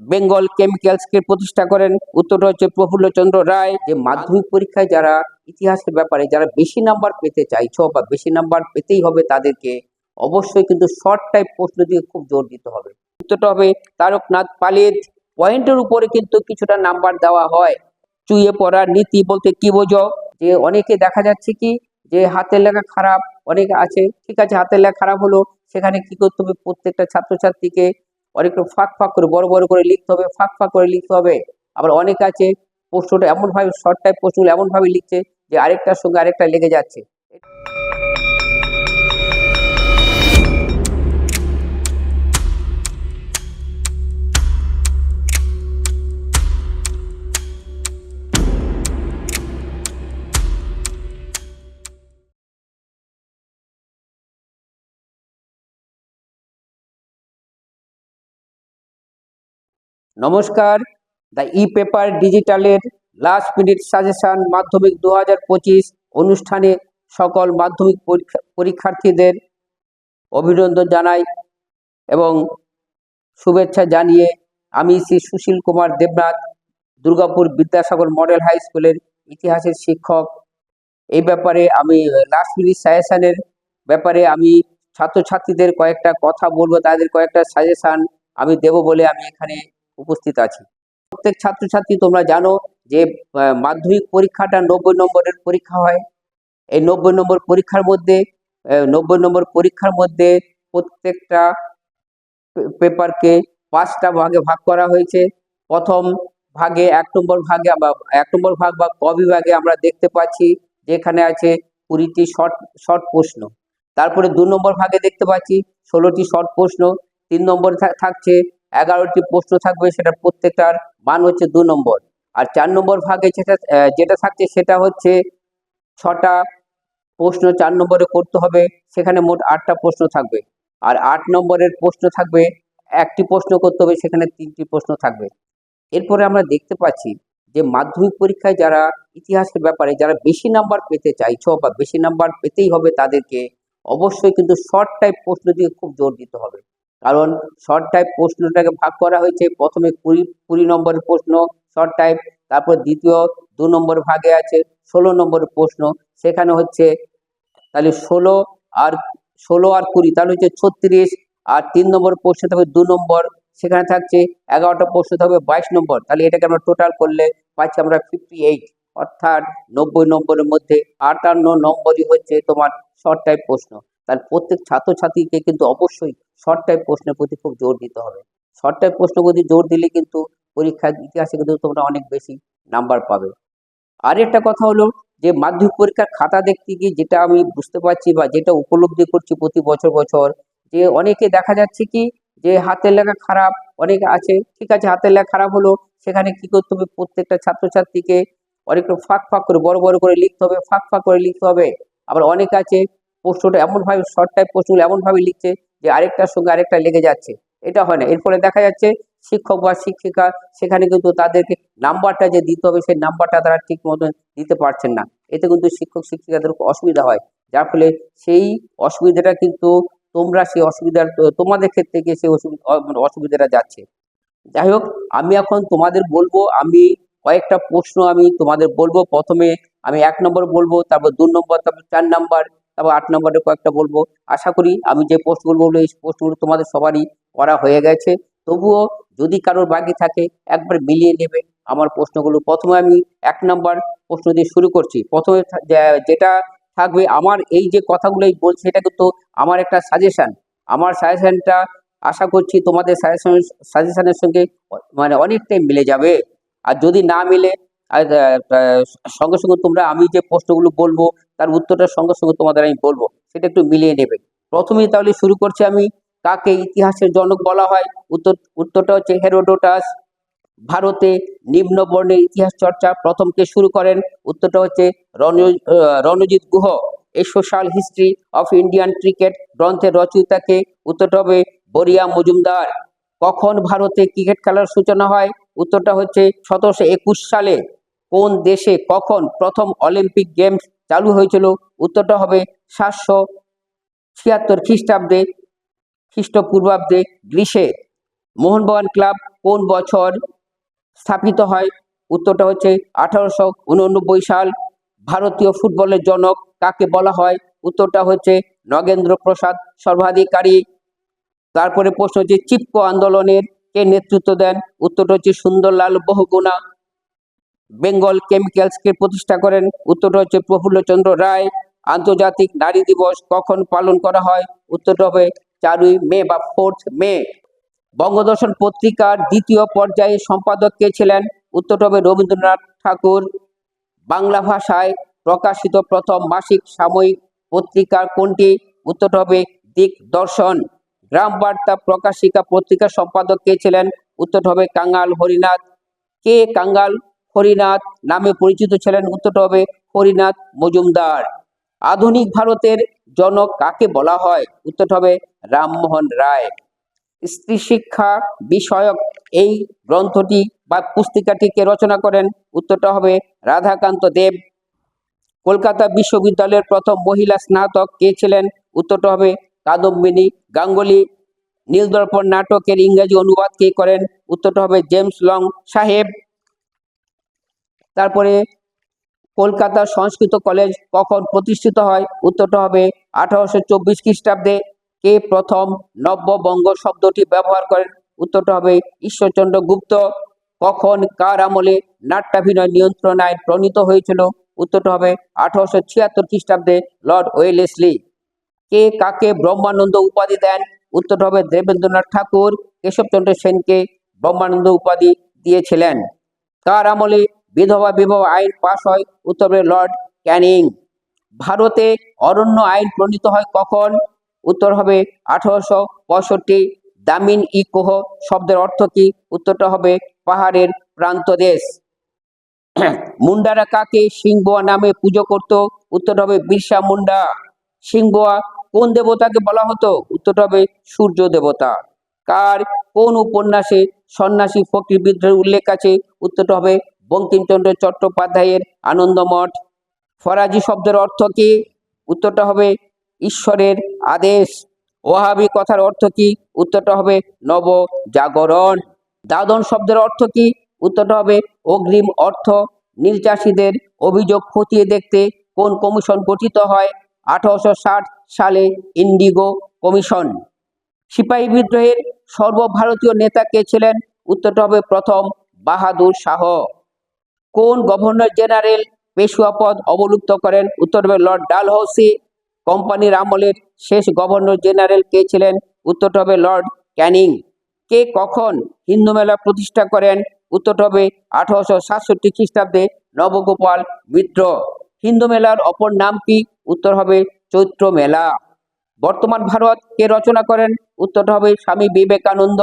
বেঙ্গল কেমিক্যালসকে প্রতিষ্ঠা করেন। উত্তরটা হচ্ছে প্রফুল্লচন্দ্র রায়। যে মাধ্যমিক পরীক্ষায় যারা ইতিহাসের ব্যাপারে যারা বেশি নাম্বার পেতে চাইছো বা বেশি নাম্বার পেতেই হবে তাদেরকে অবশ্যই কিন্তু শর্ট টাইপ প্রশ্ন দিয়ে খুব জোর দিতে হবে। উত্তরটা হবে তারকনাথ পালিত পয়েন্টের উপরে কিন্তু কিছুটা নাম্বার দেওয়া হয়। চুইয়ে পড়ার নীতি বলতে কি বোঝো? যে অনেকে দেখা যাচ্ছে কি, যে হাতের লেখা খারাপ, অনেকে আছে, ঠিক আছে, হাতের লেখা খারাপ হলো, সেখানে কি করতে হবে? প্রত্যেকটা ছাত্রছাত্রীকে অনেকটা ফাঁক ফাঁক করে, বড় বড় করে লিখতে হবে, ফাঁক ফাঁক করে লিখতে হবে। আবার অনেক আছে প্রশ্নটা এমনভাবে শর্ট টাইপ প্রশ্নগুলো এমনভাবে লিখছে যে আরেকটার সঙ্গে আরেকটা লেগে যাচ্ছে। নমস্কার। দ্য ই পেপার ডিজিটালের লাস্ট মিনিট সাজেশন মাধ্যমিক দু হাজার পঁচিশ অনুষ্ঠানে সকল মাধ্যমিক পরীক্ষা, পরীক্ষার্থীদের অভিনন্দন জানাই এবং শুভেচ্ছা জানিয়ে আমি শ্রী সুশীল কুমার দেবনাথ, দুর্গাপুর বিদ্যাসাগর মডেল হাই স্কুলের ইতিহাসের শিক্ষক। এই ব্যাপারে আমি লাস্ট মিনিট সাজেশানের ব্যাপারে আমি ছাত্রছাত্রীদের কয়েকটা কথা বলব, তাদের কয়েকটা সাজেশান আমি দেব বলে আমি এখানে উপস্থিত আছি। প্রত্যেক ছাত্রছাত্রী তোমরা জানো যে মাধ্যমিক পরীক্ষাটা নব্বই নম্বরের পরীক্ষা হয়। এই নব্বই নম্বর পরীক্ষার মধ্যে নব্বই নম্বর পরীক্ষার মধ্যে প্রত্যেকটা পেপারকে পাঁচটা ভাগে ভাগ করা হয়েছে। প্রথম ভাগে এক নম্বর ভাগে বা এক নম্বর ভাগ বা ক বিভাগে আমরা দেখতে পাচ্ছি যেখানে আছে কুড়িটি শর্ট শর্ট প্রশ্ন। তারপরে দু নম্বর ভাগে দেখতে পাচ্ছি ষোলোটি শর্ট প্রশ্ন। তিন নম্বর থাকছে এগারোটি প্রশ্ন থাকবে, সেটা প্রত্যেকটার মান হচ্ছে দু নম্বর। আর চার নম্বর ভাগে যেটা যেটা থাকছে সেটা হচ্ছে ছটা প্রশ্ন চার নম্বরে করতে হবে, সেখানে মোট আটটা প্রশ্ন থাকবে। আর আট নম্বরের প্রশ্ন থাকবে, একটি প্রশ্ন করতে হবে, সেখানে তিনটি প্রশ্ন থাকবে। এরপরে আমরা দেখতে পাচ্ছি যে মাধ্যমিক পরীক্ষায় যারা ইতিহাসের ব্যাপারে যারা বেশি নাম্বার পেতে চাইছো বা বেশি নাম্বার পেতেই হবে তাদেরকে অবশ্যই কিন্তু শর্ট টাইপ প্রশ্ন দিয়ে খুব জোর দিতে হবে। কারণ শর্ট টাইপ প্রশ্নটাকে ভাগ করা হয়েছে। প্রথমে কুড়ি কুড়ি নম্বরের প্রশ্ন শর্ট টাইপ তারপর দ্বিতীয় দু নম্বর ভাগে আছে, ষোলো নম্বরের প্রশ্ন। সেখানে হচ্ছে তাহলে ষোলো আর ষোলো আর কুড়ি, তাহলে হচ্ছে ছত্রিশ। আর তিন নম্বর প্রশ্ন থাকবে দু নম্বর। সেখানে থাকছে এগারোটা প্রশ্ন থাকবে বাইশ নম্বর। তাহলে এটাকে আমরা টোটাল করলে পাচ্ছি আমরা ফিফটি এইট অর্থাৎ নব্বই নম্বরের মধ্যে আটান্ন নম্বরই হচ্ছে তোমার শর্ট টাইপ প্রশ্ন। তাহলে প্রত্যেক ছাত্রছাত্রীকে কিন্তু অবশ্যই শর্ট টাইপ প্রশ্নের প্রতি খুব জোর দিতে হবে। শর্ট টাইপ প্রশ্ন প্রতি জোর দিলে কিন্তু পরীক্ষার ইতিহাসে কিন্তু তোমরা অনেক বেশি নাম্বার পাবে। আর একটা কথা হলো যে মাধ্যমিক পরীক্ষার খাতা দেখতে গিয়ে যেটা আমি বুঝতে পারছি বা যেটা উপলব্ধি করছি প্রতি বছর বছর, যে অনেকে দেখা যাচ্ছে কি যে হাতের লেখা খারাপ, অনেকে আছে, ঠিক আছে, হাতের লেখা খারাপ হলো, সেখানে কি করতে হবে? প্রত্যেকটা ছাত্রছাত্রীকে অনেকটা ফাঁক ফাঁক করে, বড় বড় করে লিখতে হবে, ফাঁক ফাঁক করে লিখতে হবে। আবার অনেক আছে প্রশ্নটা এমনভাবে শর্ট টাইপ প্রশ্নগুলো এমনভাবে লিখছে যে আরেকটার সঙ্গে আরেকটা লেগে যাচ্ছে। এটা হয় না। এর ফলে দেখা যাচ্ছে শিক্ষক বা শিক্ষিকা সেখানে কিন্তু তাদেরকে নাম্বারটা যে দিতে হবে, সেই নাম্বারটা তারা ঠিক মতন দিতে পারছেন না। এতে কিন্তু শিক্ষক, শিক্ষিকাদের অসুবিধা হয়। যার ফলে সেই অসুবিধাটা কিন্তু তোমরা সেই অসুবিধার, তোমাদের ক্ষেত্রে গিয়ে সেই অসুবিধা মানে অসুবিধাটা যাচ্ছে। যাই হোক, আমি এখন তোমাদের বলব, আমি কয়েকটা প্রশ্ন আমি তোমাদের বলব। প্রথমে আমি এক নম্বর বলব, তারপর দু নম্বর, তারপর চার নম্বর। তারপর আট নম্বরে কয়েকটা বলব। আশা করি আমি যে প্রশ্নগুলো বলব, এই পোস্টগুলো তোমাদের সবারই করা হয়ে গেছে। তবুও যদি কারোর বাকি থাকে, একবার মিলিয়ে নেবে আমার প্রশ্নগুলো। প্রথমে আমি এক নম্বর প্রশ্ন দিয়ে শুরু করছি। প্রথমে যেটা থাকবে আমার এই যে কথাগুলো বলছি এটা কিন্তু আমার একটা সাজেশান আমার সাজেশানটা আশা করছি তোমাদের সাজেশন সাজেশনের সঙ্গে মানে অনেকটাই মিলে যাবে। আর যদি না মিলে সঙ্গে সঙ্গে তোমরা আমি যে প্রশ্নগুলো বলব, তার উত্তরটা সঙ্গে সঙ্গে তোমাদের আমি বলব, সেটা একটু মিলিয়ে নেবে। প্রথমেই তাহলে শুরু করছি আমি, কাকে ইতিহাসের জনক বলা হয়? উত্তর, উত্তরটা হচ্ছে হেরোডোটাস। ভারতে নিম্ন বর্ণের ইতিহাস চর্চা প্রথমকে শুরু করেন? উত্তরটা হচ্ছে Ran Ranajit Guha. A social history of Indian cricket গ্রন্থের রচয়িতাকে উত্তরটা হবে বরিয়া মজুমদার। কখন ভারতে ক্রিকেট খেলার সূচনা হয়? উত্তরটা হচ্ছে সতেরোশো একুশ সালে। কোন দেশে কখন প্রথম অলিম্পিক গেমস চালু হয়েছিল? উত্তরটা হবে সাতশো ছিয়াত্তর খ্রিস্টাব্দে, খ্রিস্টপূর্বাব্দে গ্রীসে। মোহনবাগান ক্লাব কোন বছর স্থাপিত হয়? উত্তরটা হচ্ছে আঠারোশো উননব্বই সাল। ভারতীয় ফুটবলের জনক কাকে বলা হয়? উত্তরটা হচ্ছে নগেন্দ্র প্রসাদ সর্বাধিকারী। তারপরে প্রশ্ন হচ্ছে, চিপকো আন্দোলনের কে নেতৃত্ব দেন? উত্তরটা হচ্ছে সুন্দরলাল বহুগুণা। বেঙ্গল কেমিক্যালসকে প্রতিষ্ঠা করেন। উত্তরটা হচ্ছে প্রফুল্লচন্দ্র রায়। আন্তর্জাতিক নারী দিবস কখন পালন করা হয়? উত্তরটা হবে চারই মে বা ফোর্থ মে। বঙ্গদর্শন পত্রিকার দ্বিতীয় পর্যায়ে সম্পাদক কে ছিলেন? উত্তরটা হবে রবীন্দ্রনাথ ঠাকুর। বাংলা ভাষায় প্রকাশিত প্রথম মাসিক সাময়িক পত্রিকা কোনটি? উত্তরটা হবে দিক দর্শন গ্রাম বার্তা প্রকাশিকা পত্রিকার সম্পাদক কে ছিলেন? উত্তরটা হবে কাঙ্গাল হরিনাথ। কে কাঙ্গাল? হরিনাথ নামে পরিচিত ছিলেন উত্তরটা হবে হরিনাথ মজুমদার। আধুনিক ভারতের জনক কাকে বলা হয়? উত্তরটা হবে রামমোহন রায়। স্ত্রী শিক্ষা বিষয়ক এই গ্রন্থটি বা পুস্তিকাটিকে রচনা করেন উত্তরটা হবে রাধাকান্ত দেব। কলকাতা বিশ্ববিদ্যালয়ের প্রথম মহিলা স্নাতক কে ছিলেন? উত্তরটা হবে কাদম্বিনী গাঙ্গুলি। নীলদর্পণ নাটকের ইংরেজি অনুবাদ কে করেন? উত্তরটা হবে জেমস লং সাহেব। তারপরে কলকাতা সংস্কৃত কলেজ কখন প্রতিষ্ঠিত হয়? উত্তরটা হবে আঠারোশো চব্বিশ খ্রিস্টাব্দে। কে প্রথম নব্যবঙ্গ শব্দটি ব্যবহার করেন? উত্তরটা হবে ঈশ্বরচন্দ্র গুপ্ত। কখন কার আমলে নাট্যাভিনয় নিয়ন্ত্রণ আইন প্রণীত হয়েছিল? উত্তরটা হবে আঠারোশো ছিয়াত্তর খ্রিস্টাব্দে লর্ড ওয়েলেসলি। কে কাকে ব্রহ্মানন্দ উপাধি দেন? উত্তরটা হবে দেবেন্দ্রনাথ ঠাকুর। কেশবচন্দ্র সেনকে ব্রহ্মানন্দ উপাধি দিয়েছিলেন। কার আমলে বিধবা বিবাহ আইন পাশ হয়। উত্তর হবে লর্ড ক্যানিং। ভারতে অরণ্য আইন প্রণীত হয় কখন? উত্তর হবে আঠারোশো পঁয়ষট্টি। দামিন ই কোহ শব্দের অর্থ কি? উত্তরটা হবে পাহাড়ের প্রান্ত দেশ। মুন্ডারা কাকে সিংবোয়া নামে পুজো করত? উত্তর হবে বিরসা মুন্ডা। সিংবোয়া কোন দেবতাকে বলা হতো? উত্তরটা হবে সূর্য দেবতা। কার? কোন উপন্যাসে সন্ন্যাসী ফকির বিদ্রোহের উল্লেখ আছে? উত্তরটা হবে বঙ্কিমচন্দ্র চট্টোপাধ্যায়ের আনন্দমঠ। ফরাজি শব্দের অর্থ কি? উত্তরটা হবে ঈশ্বরের আদেশ। ওহাবি কথার অর্থ কি? উত্তরটা হবে নব জাগরণ দাদন শব্দের অর্থ কি? উত্তরটা হবে অগ্রিম অর্থ। নীল চাষিদের অভিযোগ খতিয়ে দেখতে কোন কমিশন গঠিত হয়? আঠারোশো ষাট সালে ইন্ডিগো কমিশন। সিপাহী বিদ্রোহের সর্বভারতীয় নেতা কে ছিলেন? উত্তরটা হবে প্রথম বাহাদুর শাহ। কোন গভর্নর জেনারেল পেশুয়া পদ অবলুপ্ত করেন? উত্তর হবে লর্ড ডালহৌসি। কোম্পানির আমলের শেষ গভর্নর জেনারেল কে ছিলেন? উত্তরটা হবে লর্ড ক্যানিং। কে কখন হিন্দু মেলা প্রতিষ্ঠা করেন? উত্তরটা হবে আঠারোশো সাতষট্টি খ্রিস্টাব্দে নবগোপাল মিত্র। হিন্দু মেলার অপর নাম কি? উত্তর হবে চৈত্র মেলা। বর্তমান ভারত কে রচনা করেন? উত্তরটা হবে স্বামী বিবেকানন্দ।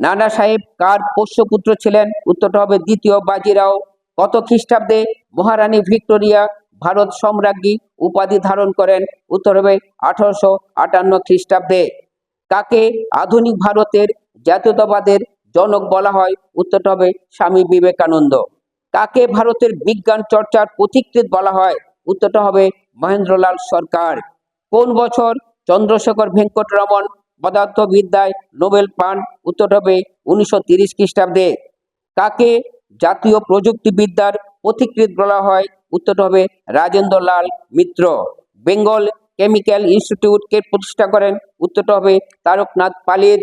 নানা সাহেব কার পোষ্যপুত্র ছিলেন? উত্তরটা হবে দ্বিতীয় বাজিরাও। কত খ্রিস্টাব্দে মহারানী ভিক্টোরিয়া ভারত সম্রাজ্ঞী উপাধি ধারণ করেন? উত্তর হবে আঠারোশো আটান্ন খ্রিস্টাব্দে। কাকে আধুনিক ভারতের জাতীয়তাবাদের জনক বলা হয়? উত্তরটা হবে স্বামী বিবেকানন্দ। কাকে ভারতের বিজ্ঞান চর্চার পথিকৃৎ বলা হয়? উত্তরটা হবে মহেন্দ্রলাল সরকার। কোন বছর চন্দ্রশেখর ভেঙ্কটরমন পদার্থবিদ্যায় নোবেল পান উত্তর হবে উনিশশো তিরিশ খ্রিস্টাব্দে। কাকে জাতীয় প্রযুক্তিবিদ্যার পথিকৃৎ বলা হয়? উত্তরটা হবে রাজেন্দ্র লাল মিত্র। বেঙ্গল কেমিক্যাল ইনস্টিটিউটকে প্রতিষ্ঠা করেন। উত্তরটা হবে তারকনাথ পালিত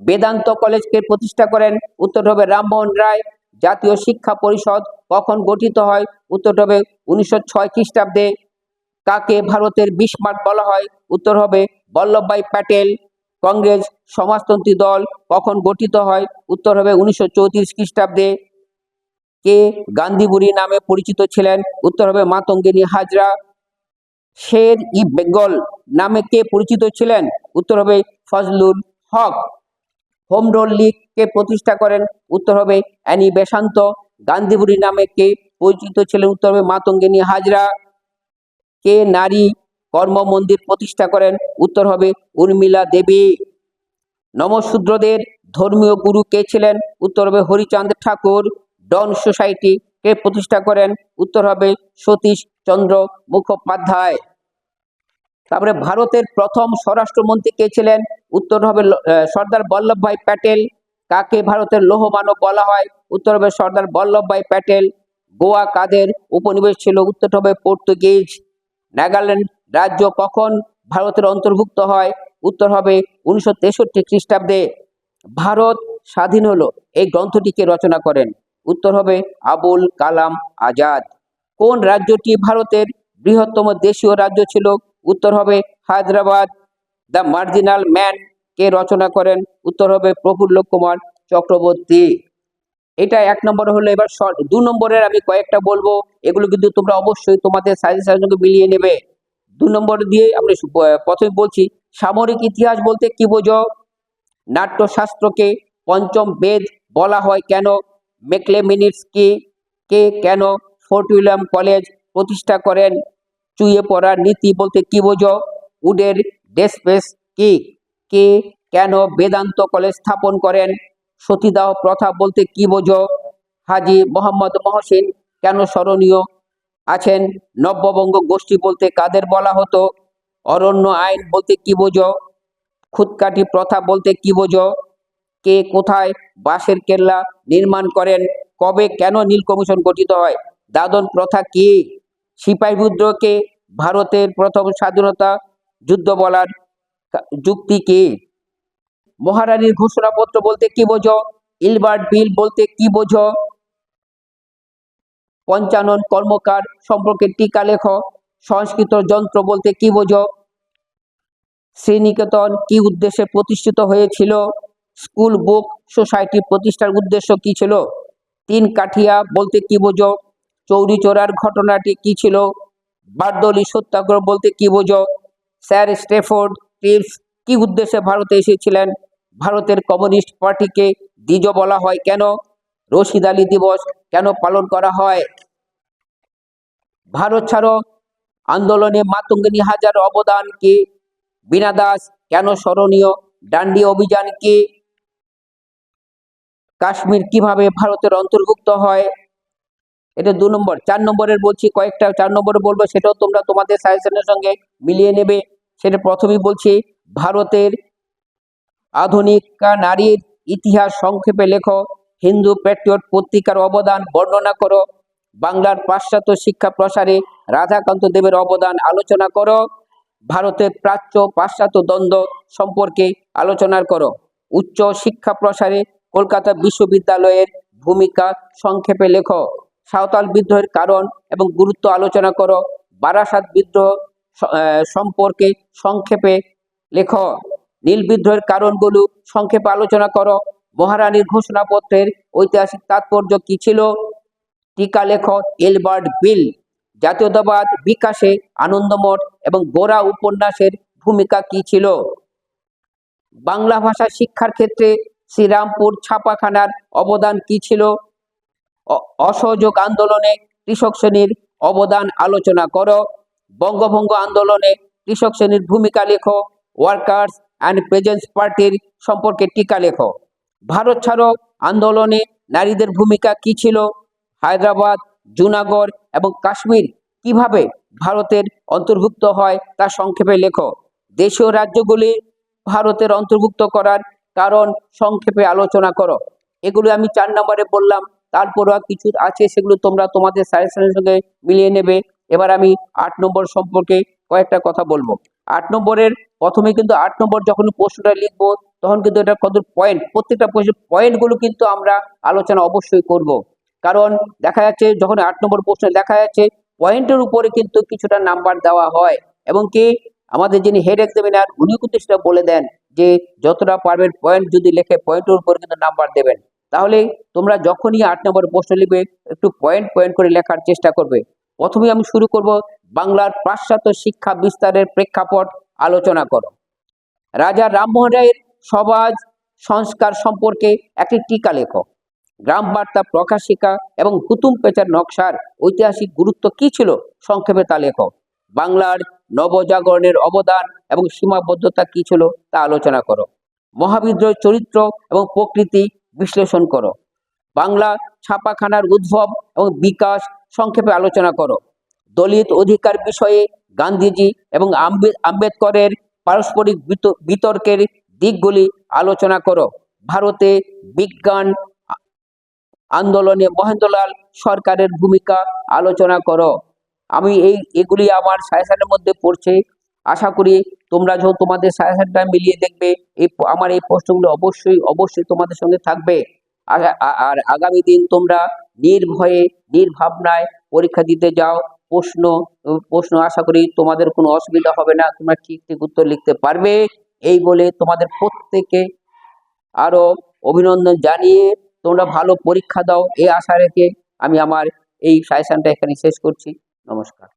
বেদান্ত কলেজকে প্রতিষ্ঠা করেন। উত্তরটা হবে রামমোহন রায় জাতীয় শিক্ষা পরিষদ কখন গঠিত হয়? উত্তরটা হবে উনিশশো ছয় খ্রিস্টাব্দে। কাকে ভারতের বিস্মার্ট বলা হয়? উত্তর হবে বল্লভভাই প্যাটেল কংগ্রেস সমাজতন্ত্রী দল কখন গঠিত হয়? উত্তর হবে উনিশশো চৌত্রিশ খ্রিস্টাব্দে। কে গান্ধীবুড়ি নামে পরিচিত ছিলেন? উত্তর হবে মাতঙ্গিনী হাজরা। শের ই বেঙ্গল নামে কে পরিচিত ছিলেন? উত্তর হবে Fazlul Huq. Home rule league কে প্রতিষ্ঠা করেন? উত্তর হবে অ্যানি বেশান্ত। গান্ধীবুড়ি নামে কে পরিচিত ছিলেন? উত্তর হবে মাতঙ্গিনী হাজরা। কে নারী কর্ম মন্দির প্রতিষ্ঠা করেন। উত্তর হবে উর্মিলা দেবী। নমশূদ্রদের ধর্মীয় গুরু কে ছিলেন? উত্তর হবে হরিচাঁদ ঠাকুর। ডন সোসাইটি কে প্রতিষ্ঠা করেন? উত্তর হবে সতীশ চন্দ্র মুখোপাধ্যায়। তারপরে ভারতের প্রথম স্বরাষ্ট্রমন্ত্রী কে ছিলেন? উত্তর হবে সর্দার বল্লভভাই প্যাটেল। কাকে ভারতের লৌহ মানব বলা হয়? উত্তর হবে সর্দার বল্লভভাই প্যাটেল। গোয়া কাদের উপনিবেশ ছিল? উত্তর হবে পর্তুগিজ। নাগাল্যান্ড রাজ্য কখন ভারতের অন্তর্ভুক্ত হয়? উত্তর হবে উনিশশো তেষট্টি খ্রিস্টাব্দে। ভারত স্বাধীন হলো, এই গ্রন্থটিকে রচনা করেন। উত্তর হবে আবুল কালাম আজাদ। কোন রাজ্যটি ভারতের বৃহত্তম দেশীয় রাজ্য ছিল? উত্তর হবে হায়দ্রাবাদ। দ্য মার্জিনাল ম্যান কে রচনা করেন? উত্তর হবে প্রফুল্ল কুমার চক্রবর্তী। এটা এক নম্বর হলো, এবার দু নম্বরের আমি কয়েকটা বলব। এগুলো কিন্তু তোমরা অবশ্যই তোমাদের সাজেশনের সঙ্গে মিলিয়ে নেবে। দু নম্বর দিয়ে আমি সু- প্রথমে বলছি, সামরিক ইতিহাস বলতে কি বোঝো? নাট্যশাস্ত্রকে পঞ্চম বেদ বলা হয় কেন? মেকলে মিনিটস কি, কে কেন ফোর্ট উইলিয়াম কলেজ প্রতিষ্ঠা করেন? চুয়ে পড়ার নীতি বলতে কি বোঝো? উডের ডেসপেস কি, কে কেন বেদান্ত কলেজ স্থাপন করেন? সতীদাহ প্রথা বলতে কি বোঝো? হাজি মোহাম্মদ মহসিন কেন স্মরণীয়? আছেন? নব্যবঙ্গ গোষ্ঠী বলতে কাদের বলা হতো? অরণ্য আইন বলতে কি বোঝো? খুদকাঠি প্রথা বলতে কি বোঝো? কে কোথায়? বাঁশের কেল্লা নির্মাণ করেন? কবে কেন নীল কমিশন গঠিত হয়? দাদন প্রথা কি? সিপাহী বিদ্রোহকে ভারতের প্রথম স্বাধীনতা যুদ্ধ বলার যুক্তি কি? মহারানীর ঘোষণাপত্র বলতে কি বোঝো? ইলবার্ট বিল বলতে কি বোঝো? পঞ্চানন কর্মকার সম্পর্কে টিকা লেখ, সংস্কৃত যন্ত্র বলতে কি বোঝো? শ্রীনিকেতন কি উদ্দেশ্যে প্রতিষ্ঠিত হয়েছিল? স্কুল বুক সোসাইটি প্রতিষ্ঠার উদ্দেশ্য কি ছিল? তিন কাঠিয়া বলতে কি বোঝো? চৌরি চোরার ঘটনাটি কি ছিল? বারদলি সত্যাগ্রহ বলতে কি বোঝো? স্যার স্টেফোর্ড টিপস কি উদ্দেশ্যে ভারতে এসেছিলেন? ভারতের কমিউনিস্ট পার্টিকে দ্বিজ বলা হয় কেন? রশিদ আলী দিবস কেন পালন করা হয়? ভারত ছাড়ো, আন্দোলনে মাতঙ্গিনী হাজার অবদান কি? বিনা দাস কেন স্মরণীয়? ডান্ডি অভিযান কি? কাশ্মীর কীভাবে ভারতের অন্তর্ভুক্ত হয়? এটা দু নম্বর। চার নম্বরের বলছি, কয়েকটা চার নম্বরে বলব, সেটাও তোমরা তোমাদের সাজেশনের সঙ্গে মিলিয়ে নেবে। সেটা প্রথমেই বলছি, ভারতের আধুনিক নারীর ইতিহাস সংক্ষেপে লেখো। হিন্দু প্যাট্রিয়ট পত্রিকার অবদান বর্ণনা করো। বাংলার পাশ্চাত্য শিক্ষা প্রসারে রাধাকান্ত দেবের অবদান আলোচনা করো। ভারতের প্রাচ্য পাশ্চাত্য দ্বন্দ্ব সম্পর্কে আলোচনা করো। উচ্চ শিক্ষা প্রসারে কলকাতা বিশ্ববিদ্যালয়ের ভূমিকা সংক্ষেপে লেখো। সাঁওতাল বিদ্রোহের কারণ এবং গুরুত্ব আলোচনা করো। বারাসাত বিদ্রোহ সম্পর্কে সংক্ষেপে লেখো। নীল বিদ্রোহের কারণগুলো সংক্ষেপে আলোচনা করো। মহারানীর ঘোষণাপত্রের ঐতিহাসিক তাৎপর্য কি ছিল? টিকা লেখ এলবার্ট বিল জাতীয়তাবাদ বিকাশে আনন্দমঠ এবং গোরা উপন্যাসের ভূমিকা কি ছিল? বাংলা ভাষা শিক্ষার ক্ষেত্রে শ্রীরামপুর ছাপাখানার অবদান কি ছিল? অসহযোগ আন্দোলনে কৃষক শ্রেণির অবদান আলোচনা করো। বঙ্গভঙ্গ আন্দোলনে কৃষক শ্রেণির ভূমিকা লেখো। ওয়ার্কার্স অ্যান্ড প্রেজেন্স পার্টির সম্পর্কে টিকা লেখো। ভারত ছাড়ো, আন্দোলনে নারীদের ভূমিকা কি ছিল? হায়দ্রাবাদ, জুনাগড় এবং কাশ্মীর কীভাবে ভারতের অন্তর্ভুক্ত হয় তা সংক্ষেপে লেখো। দেশীয় রাজ্যগুলি ভারতের অন্তর্ভুক্ত করার কারণ সংক্ষেপে আলোচনা করো। এগুলো আমি চার নম্বরে বললাম তারপরও কিছু আছে সেগুলো তোমরা তোমাদের সাজেশনের সঙ্গে মিলিয়ে নেবে। এবার আমি আট নম্বর সম্পর্কে কয়েকটা কথা বলব। আট নম্বরের, প্রথমে কিন্তু আট নম্বর যখন প্রশ্নটা লিখব, তখন কিন্তু এটা কত পয়েন্ট প্রত্যেকটা পয়েন্টগুলো কিন্তু আমরা আলোচনা অবশ্যই করব। কারণ দেখা যাচ্ছে যখন আট নম্বর প্রশ্নে দেখা যাচ্ছে পয়েন্টের উপরে কিন্তু কিছুটা নাম্বার দেওয়া হয়। এবং কি আমাদের যিনি হেড এক্সামিনার উনি কিন্তু সেটা বলে দেন যে, যতটা পারবেন পয়েন্ট যদি লেখে পয়েন্টের উপরে কিন্তু নাম্বার দেবেন। তাহলে তোমরা যখনই আট নম্বর প্রশ্ন লিখবে, একটু পয়েন্ট পয়েন্ট করে লেখার চেষ্টা করবে। প্রথমে আমি শুরু করব বাংলার পাশ্চাত্য শিক্ষা বিস্তারের প্রেক্ষাপট আলোচনা করো। রাজা রামমোহন রায়ের সমাজ সংস্কার সম্পর্কে একটি টিকা লেখো। গ্রাম বার্তা প্রকাশিকা এবং হুতুম পেচার নকশার ঐতিহাসিক গুরুত্ব কি ছিল সংক্ষেপে তা লেখো। বাংলার নবজাগরণের অবদান এবং সীমাবদ্ধতা কি ছিল তা আলোচনা করো। মহাবিদ্রোহের চরিত্র এবং প্রকৃতি বিশ্লেষণ করো। বাংলা ছাপাখানার উদ্ভব এবং বিকাশ সংক্ষেপে আলোচনা করো। দলিত অধিকার বিষয়ে গান্ধীজি এবং আম্বেদকরের পারস্পরিক বিত- বিতর্কের দিকগুলি আলোচনা করো। ভারতে বিজ্ঞান আন্দোলনে মহেন্দ্রলাল সরকারের ভূমিকা আলোচনা করো। আমি এই, এগুলি আমার সাজেশনের মধ্যে পড়ছে। আশা করি তোমরা যখন তোমাদের সাজেশনটা মিলিয়ে দেখবে, এই আমার এই প্রশ্নগুলো অবশ্যই অবশ্যই তোমাদের সঙ্গে থাকবে। আর আগামী দিন তোমরা নির্ভয়ে, নির্ভাবনায় পরীক্ষা দিতে যাও। প্রশ্ন প্রশ্ন আশা করি তোমাদের কোনো অসুবিধা হবে না, তোমরা ঠিক ঠিক উত্তর লিখতে পারবে। এই বলে তোমাদের প্রত্যেকে আরও অভিনন্দন জানিয়ে তোমরা ভালো পরীক্ষা দাও, এই আশা রেখে আমি আমার এই সাজেশনটা এখানে শেষ করছি। নমস্কার।